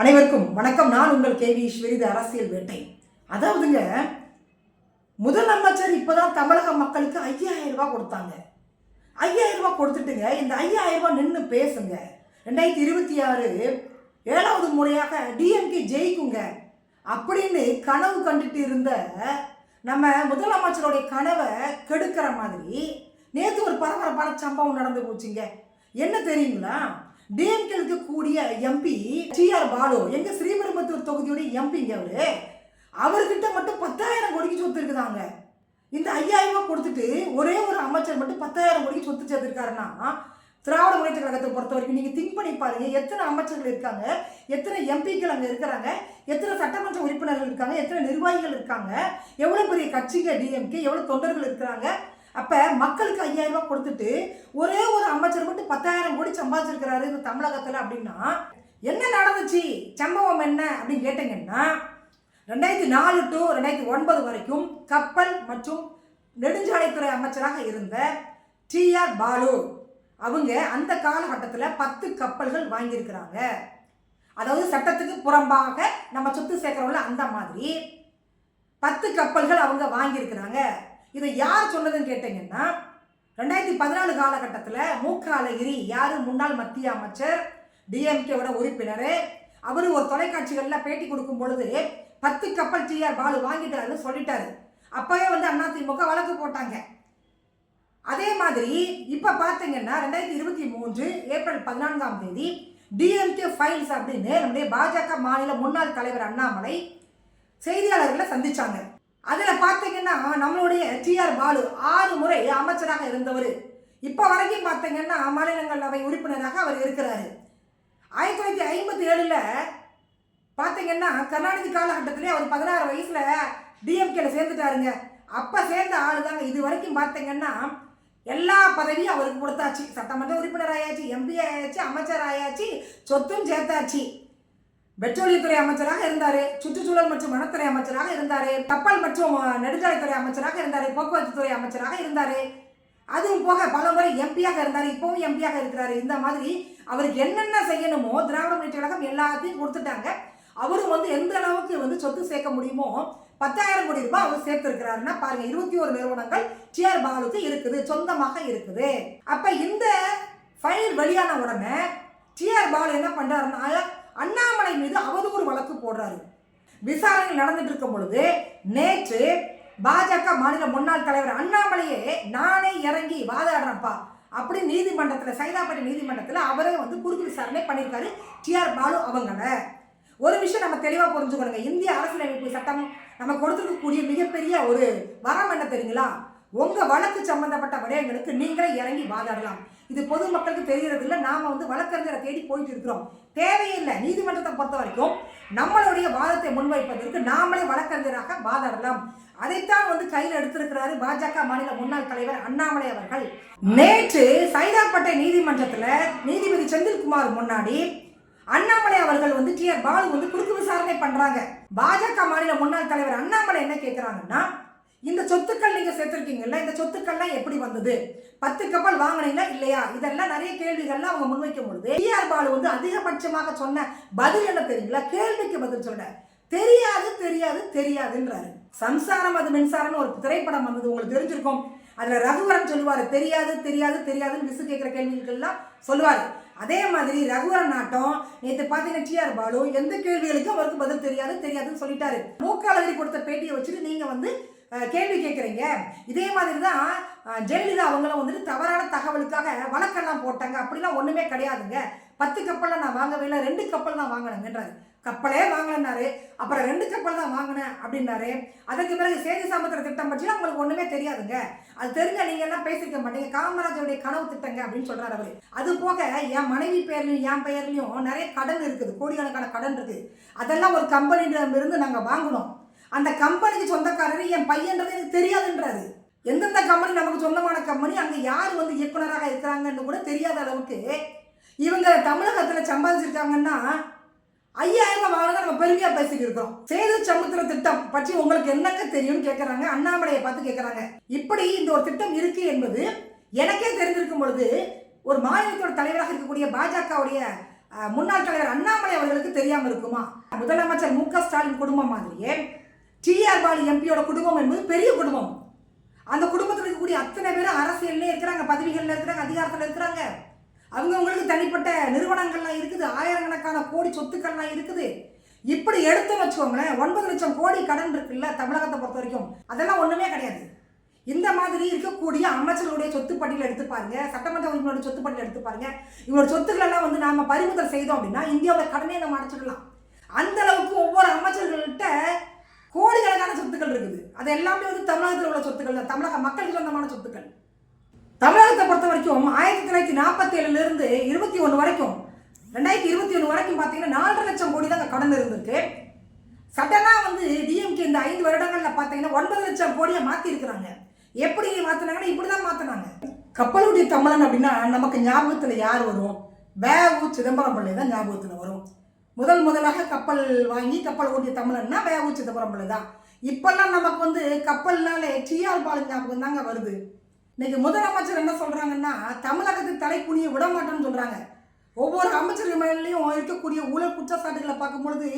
அனைவருக்கும் வணக்கம். நான் உங்கள் கேவி ஈஸ்வரி இது அரசியல் வேட்டை. அதாவதுங்க முதலமைச்சர் இப்போதான் தமிழக மக்களுக்கு ஐயாயிரம் ரூபாய் கொடுத்தாங்க. ஐயாயிரம் ரூபாய் கொடுத்துட்டுங்க இந்த ஐயாயிரம் ரூபாய் நின்று பேசுங்க. ரெண்டாயிரத்தி இருபத்தி ஆறு ஏழாவது முறையாக டிஎம்கே ஜெயிக்குங்க. அப்படின்னு கனவு கண்டுட்டு இருந்த நம்ம முதலமைச்சருடைய கனவை கெடுக்கிற மாதிரி நேற்று ஒரு பரபரப்பான சம்பவம் நடந்து போச்சுங்க. என்ன தெரியுங்களா? டிஎம்கேலுக்கு கூடிய எம்பி டிஆர் பாலு. எங்க ஸ்ரீபெரும்புத்தூர் தொகுதியுடைய எம்பிங்க அவரு. அவர்கிட்ட மட்டும் பத்தாயிரம் கோடிக்கு சொத்து இருக்குதாங்க. இந்த ஐயாயிரம் ரூபாய் கொடுத்துட்டு ஒரே ஒரு அமைச்சர் மட்டும் பத்தாயிரம் கோடிக்கு சொத்து சேர்த்திருக்காருன்னா திராவிட முன்னேற்ற கழகத்தை பொறுத்த வரைக்கும் நீங்கள் திங்க் பண்ணி பாருங்க. எத்தனை அமைச்சர்கள் இருக்காங்க? எத்தனை எம்பிக்கள் அங்கே இருக்கிறாங்க? எத்தனை சட்டமன்ற உறுப்பினர்கள் இருக்காங்க? எத்தனை நிர்வாகிகள் இருக்காங்க? எவ்வளோ பெரிய கட்சிங்க டிஎம்கே எவ்வளோ தொண்டர்கள் இருக்கிறாங்க? அப்போ மக்களுக்கு ஐயாயிரம் ரூபாய் கொடுத்துட்டு ஒரே ஒரு அமைச்சர் மட்டும் பத்தாயிரம் கோடி சம்பாதிச்சிருக்கிறாரு இந்த தமிழகத்தில் அப்படின்னா என்ன நடந்துச்சு? சம்பவம் என்ன அப்படின்னு கேட்டீங்கன்னா ரெண்டாயிரத்தி நாலு டு ரெண்டாயிரத்தி ஒன்பது வரைக்கும் கப்பல் மற்றும் நெடுஞ்சாலைத்துறை அமைச்சராக இருந்த டிஆர் பாலு அவங்க அந்த காலகட்டத்தில் பத்து கப்பல்கள் வாங்கியிருக்கிறாங்க. அதாவது சட்டத்துக்கு புறம்பாக நம்ம சொத்து சேர்க்குறோம்ல அந்த மாதிரி பத்து கப்பல்கள் அவங்க வாங்கியிருக்கிறாங்க. இதை யார் சொன்னதுன்னு கேட்டீங்கன்னா ரெண்டாயிரத்தி பதினாலு காலகட்டத்தில் மூக்க அழகிரி யார் முன்னாள் மத்திய அமைச்சர் டிஎம்கேவோட உறுப்பினர் அவர் ஒரு தொலைக்காட்சிகளில் பேட்டி கொடுக்கும் பொழுது பத்து கப்பல் டிஆர் பாலு வாங்கிட்டாருன்னு சொல்லிட்டாரு. அப்போவே வந்து அதிமுக வழக்கு போட்டாங்க. அதே மாதிரி இப்போ பார்த்தீங்கன்னா ரெண்டாயிரத்தி இருபத்தி மூன்று ஏப்ரல் பதினான்காம் தேதி டிஎம்கே ஃபைல்ஸ் அப்படின்னு நம்முடைய பாஜக மாநில முன்னாள் தலைவர் அண்ணாமலை செய்தியாளர்களை சந்திச்சாங்க. பார்த்தீங்கன்னா நம்மளுடைய டிஆர் பாலு ஆறு முறை அமைச்சராக இருந்தவர். இப்போ வரைக்கும் பார்த்தீங்கன்னா மாநிலங்களவை உறுப்பினராக அவர் இருக்கிறாரு. ஆயிரத்தி தொள்ளாயிரத்தி ஐம்பத்தி ஏழில் பார்த்தீங்கன்னா கருணாநிதி காலகட்டத்திலே அவர் பதினாறு வயசில் டிஎம்கேல சேர்ந்துட்டாருங்க. அப்போ சேர்ந்த ஆள் தாங்க இது வரைக்கும் பார்த்தீங்கன்னா எல்லா பதவியும் அவருக்கு கொடுத்தாச்சு. சட்டமன்ற உறுப்பினர் ஆயாச்சு எம்பி ஆயாச்சு அமைச்சர் ஆயாச்சு சொத்தும் சேர்த்தாச்சு. பெட்ரோலியத்துறை அமைச்சராக இருந்தார் சுற்றுச்சூழல் மற்றும் வனத்துறை அமைச்சராக இருந்தார் கப்பல் மற்றும் நெடுஞ்சாலைத்துறை அமைச்சராக இருந்தார் போக்குவரத்து துறை அமைச்சராக இருந்தார். அதுவும் போக பல முறை எம்பியாக இருந்தார் இப்பவும் எம்பியாக இருக்கிறாரு. இந்த மாதிரி அவருக்கு என்னென்ன செய்யணுமோ திராவிட முன்னேற்ற கழகம் எல்லாத்தையும் கொடுத்துட்டாங்க. அவரும் வந்து எந்த அளவுக்கு வந்து சொத்து சேர்க்க முடியுமோ பத்தாயிரம் கோடி ரூபாய் அவர் சேர்த்திருக்கிறாருன்னா பாருங்க இருபத்தி ஒரு நிறுவனங்கள் டிஆர் பாலுக்கு இருக்குது சொந்தமாக இருக்குது. அப்ப இந்த ஃபைல் வெளியான உடனே டிஆர் பாலு என்ன பண்றாருன்னா அண்ணாமலை மீது அவதூறு வழக்கு போடுறாரு. விசாரணை நடந்துட்டு இருக்கும் பொழுது நேற்று பாஜக மாநில முன்னாள் தலைவர் அண்ணாமலையே நானே இறங்கி வாதாடுறேன்ப்பா அப்படி நீதிமன்றத்தில் சைதாப்பட்டி நீதிமன்றத்தில் அவரே வந்து குறுக்கு விசாரணை பண்ணியிருக்காரு டிஆர் பாலு அவங்கள. ஒரு விஷயம் நம்ம தெளிவாக புரிஞ்சுக்கணுங்க. இந்திய அரசியலமைப்பு சட்டம் நம்ம கொடுத்துருக்கக்கூடிய மிகப்பெரிய ஒரு வரம் என்ன தெரியுங்களா? உங்கள் வழக்கு சம்பந்தப்பட்ட விடயங்களுக்கு நீங்களே இறங்கி வாதாடலாம். இது பொதுமக்களுக்கு தெரியறது இல்லை நாம் வந்து வழக்கறிஞரை தேடி போயிட்டு இருக்கிறோம். தேவையில்லை. நீதிமன்றத்தை பொறுத்த வரைக்கும் நம்மளுடைய வாதத்தை முன்வைப்பதற்கு நாமளே வழக்கறிஞராக வாதாடலாம். அதைத்தான் வந்து கையில் எடுத்திருக்கிறாரு பாஜக மாநில முன்னாள் தலைவர் அண்ணாமலை அவர்கள். நேற்று சைதாப்பேட்டை நீதிமன்றத்தில் நீதிபதி செந்தில்குமார் முன்னாடி அண்ணாமலை அவர்கள் வந்து டிஆர் பாலு வந்து குறுக்கு விசாரணை பண்றாங்க. பாஜக மாநில முன்னாள் தலைவர் அண்ணாமலை என்ன கேட்கிறாங்கன்னா இந்த சொத்துக்கள் நீங்க சேர்த்துருக்கீங்கல்ல இந்த சொத்துக்கள்லாம் எப்படி வந்தது? பத்து கப்பல் வாங்கினீங்களா இல்லையா? இதெல்லாம் நிறைய கேள்விகள்லாம் அவங்க முன்வைக்கும் பொழுது டிஆர் பாலு வந்து அதிகபட்சமாக சொன்ன பதில் என்ன தெரியுங்களா? கேள்விக்கு பதில் சொல்ல தெரியாது தெரியாது தெரியாதுன்றாரு. சம்சாரம் அது மின்சாரம்னு ஒரு திரைப்படம் வந்தது உங்களுக்கு தெரிஞ்சிருக்கும். அதுல ரகுவரன் சொல்லுவாரு தெரியாது தெரியாது தெரியாதுன்னு விசு கேட்குற கேள்விகள்லாம் சொல்லுவாரு. அதே மாதிரி ரகுவரன் நாட்டம் நேற்று பார்த்தீங்கன்னா டிஆர் பாலு எந்த கேள்விகளுக்கும் அவருக்கு பதில் தெரியாது தெரியாதுன்னு சொல்லிட்டாரு. மூக்க கொடுத்த பேட்டியை வச்சுட்டு நீங்க வந்து கேள்வி கேட்குறீங்க இதே மாதிரி தான் ஜெயலலிதா அவங்களும் வந்துட்டு தவறான தகவலுக்காக வழக்கெல்லாம் போட்டாங்க. அப்படிலாம் ஒன்றுமே கிடையாதுங்க. பத்து கப்பலில் நான் வாங்கவே இல்லை ரெண்டு கப்பல் தான் வாங்கினேங்கன்றாரு. கப்பலே வாங்கினாரு அப்புறம் ரெண்டு கப்பல் தான் வாங்கினேன் அப்படின்னாரு. அதுக்கு பிறகு சேது சமுத்திர திட்டம் பற்றிலாம் உங்களுக்கு ஒன்றுமே தெரியாதுங்க. அது தெரிஞ்ச நீங்கள் எல்லாம் பேசிக்க மாட்டீங்க. காமராஜருடைய கனவு திட்டங்க அப்படின்னு சொல்கிறார் அவரு. அது போக என் மனைவி பேர்லையும் என் பெயர்லையும் நிறைய கடன் இருக்குது. கோடிக்கணக்கான கடன் இருக்குது அதெல்லாம் ஒரு கம்பெனியிடமிருந்து நாங்கள் வாங்கினோம். அந்த கம்பெனிக்கு சொந்தக்காரர் என் பையன்றது எனக்கு தெரியாதுன்றாரு. எந்தெந்த கம்பெனி நமக்கு சொந்தமான கம்பெனி அங்கே யார் வந்து இயக்குனராக இருக்கிறாங்கன்னு கூட தெரியாத அளவுக்கு இவங்க தமிழகத்தில் சம்பாதிச்சிருக்காங்கன்னா ஐயாயிரம் ரூபாய் நம்ம பெருமையாக பேசிக்கிட்டு இருக்கோம் சேது சமுத்திர திட்டம் பற்றி உங்களுக்கு என்னங்க தெரியும்னு கேட்குறாங்க அண்ணாமலையை பார்த்து கேட்குறாங்க இப்படி இந்த ஒரு திட்டம் இருக்கு என்பது எனக்கே தெரிஞ்சிருக்கும் பொழுது ஒரு மாநிலத்தோட தலைவராக இருக்கக்கூடிய பாஜகவுடைய முன்னாள் தலைவர் அண்ணாமலை அவர்களுக்கு தெரியாமல் இருக்குமா? முதலமைச்சர் மு க ஸ்டாலின் குடும்பம் மாதிரியே டிஆர் பாலு எம்பியோட குடும்பம் என்பது பெரிய குடும்பம். அந்த குடும்பத்தில் இருக்கக்கூடிய அத்தனை பேரும் அரசியல்லே இருக்கிறாங்க பதவிகளில் இருக்கிறாங்க அதிகாரத்தில் இருக்கிறாங்க. அவங்கவுங்களுக்கு தனிப்பட்ட நிறுவனங்கள்லாம் இருக்குது ஆயிரக்கணக்கான கோடி சொத்துக்கள்லாம் இருக்குது. இப்படி எடுத்து வச்சுக்கோங்களேன் ஒன்பது லட்சம் கோடி கடன் இருக்குல்ல தமிழகத்தை பொறுத்த வரைக்கும். அதெல்லாம் ஒன்றுமே கிடையாது. இந்த மாதிரி இருக்கக்கூடிய அமைச்சர்களுடைய சொத்து பட்டியல் எடுத்து பாருங்க சட்டமன்ற உறுப்பினருடைய சொத்து பட்டியல் எடுத்து பாருங்க. இவங்களோட சொத்துக்கள் எல்லாம் வந்து நாம பறிமுதல் செய்தோம் அப்படின்னா இந்தியாவோட கடனே நம்ம அடைச்சிடலாம். அந்த அளவுக்கு ஒவ்வொரு அமைச்சர்கள்ட்ட கோடிக்கணக்கான சொத்துக்கள் இருக்குது. அது எல்லாமே வந்து தமிழகத்தில் உள்ள சொத்துக்கள் தான். தமிழக மக்களுக்கு சொந்தமான சொத்துக்கள். தமிழகத்தை பொறுத்த வரைக்கும் ஆயிரத்தி தொள்ளாயிரத்தி நாற்பத்தி ஏழுலேருந்து இருபத்தி ஒன்று வரைக்கும் ரெண்டாயிரத்தி இருபத்தி ஒன்று வரைக்கும் பார்த்தீங்கன்னா நாலரை லட்சம் கோடி தான் கடன் இருந்திருக்கு. சடனாக வந்து டிஎம்கே இந்த ஐந்து வருடங்களில் பார்த்தீங்கன்னா ஒன்பது லட்சம் கோடியை மாற்றிருக்கிறாங்க எப்படி மாற்றினாங்கன்னா இப்படி தான் மாற்றினாங்க கப்பலுடைய தமிழன் அப்படின்னா நமக்கு ஞாபகத்தில் யார் வரும்? வேவு சிதம்பரம் பிள்ளை தான் ஞாபகத்தில் வரும். முதல் முதலாக கப்பல் வாங்கி கப்பல் ஓட்டிய தமிழன்னா வேவு சிதம்பரம் தான் இப்பெல்லாம் நமக்கு வந்து கப்பல்னாலே டிஆர் பாலு ஞாபகம் தாங்க வருது. இன்னைக்கு முதலமைச்சர் என்ன சொல்றாங்கன்னா தமிழகத்துக்கு தலை விட மாட்டோம்னு சொல்றாங்க. ஒவ்வொரு அமைச்சர் மேலேயும் இருக்கக்கூடிய ஊழல் குற்றச்சாட்டுகளை பார்க்கும்பொழுது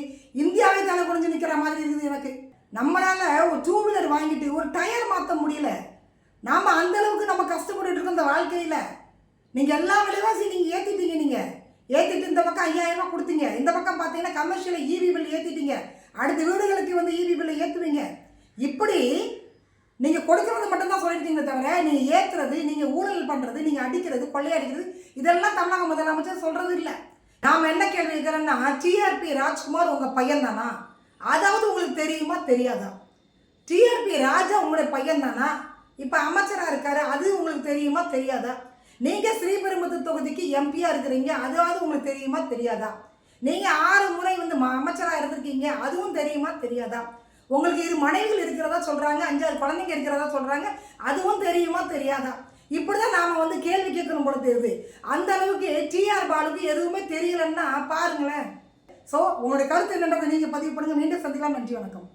இந்தியாவே தலை குறைஞ்சு நிற்கிற மாதிரி இருக்குது எனக்கு. நம்மளால ஒரு டூ வீலர் வாங்கிட்டு ஒரு டயர் மாற்ற முடியல. நாம அந்த அளவுக்கு நம்ம கஷ்டப்பட்டுட்டு இருக்கோம் இந்த வாழ்க்கையில. நீங்க எல்லா விலைவாசியும் நீங்க ஏத்திட்டீங்க நீங்க. ஏற்றிட்டு இந்த பக்கம் ஐயாயிரம் ரூபா கொடுத்தீங்க. இந்த பக்கம் பார்த்தீங்கன்னா கமர்ஷியல் ஈபி பில் ஏற்றிட்டீங்க அடுத்த வீடுகளுக்கு வந்து இவி பில்லை ஏற்றுவீங்க இப்படி நீங்கள் கொடுக்கறது மட்டும்தான் சொல்லியிருக்கீங்களே தவிர நீங்கள் ஏற்றுறது நீங்கள் ஊழல் பண்ணுறது நீங்கள் அடிக்கிறது கொள்ளையடிக்கிறது இதெல்லாம் தமிழக முதலமைச்சர் சொல்கிறது இல்லை. நாம் என்ன கேள்வி கேட்கிறோம்னா டிஆர்பி ராஜ்குமார் உங்கள் பையன் தானா அதாவது உங்களுக்கு தெரியுமா தெரியாதா? டிஆர்பி ராஜா உங்களுடைய பையன் தானா இப்போ அமைச்சராக இருக்காரு அது உங்களுக்கு தெரியுமா தெரியாதா? நீங்கள் ஸ்ரீபெரும்புத்தூர் தொகுதிக்கு எம்பியாக இருக்கிறீங்க அதாவது உங்களுக்கு தெரியுமா தெரியாதா? நீங்கள் ஆறு முறை வந்து அமைச்சராக இருந்திருக்கீங்க அதுவும் தெரியுமா தெரியாதா? உங்களுக்கு இரு மனைவிகள் இருக்கிறதா சொல்கிறாங்க அஞ்சாறு குழந்தைங்க இருக்கிறதா சொல்கிறாங்க அதுவும் தெரியுமா தெரியாதா? இப்படி தான் நாம் வந்து கேள்வி கேட்கணும் போல தெரியுது. அந்த அளவுக்கு டிஆர் பாலுக்கு எதுவுமே தெரியலன்னா பாருங்களேன். ஸோ உங்களுடைய கருத்து என்னன்றதை நீங்கள் பதிவு பண்ணுங்கள் மீண்டும் சந்திக்கலாம். நன்றி வணக்கம்.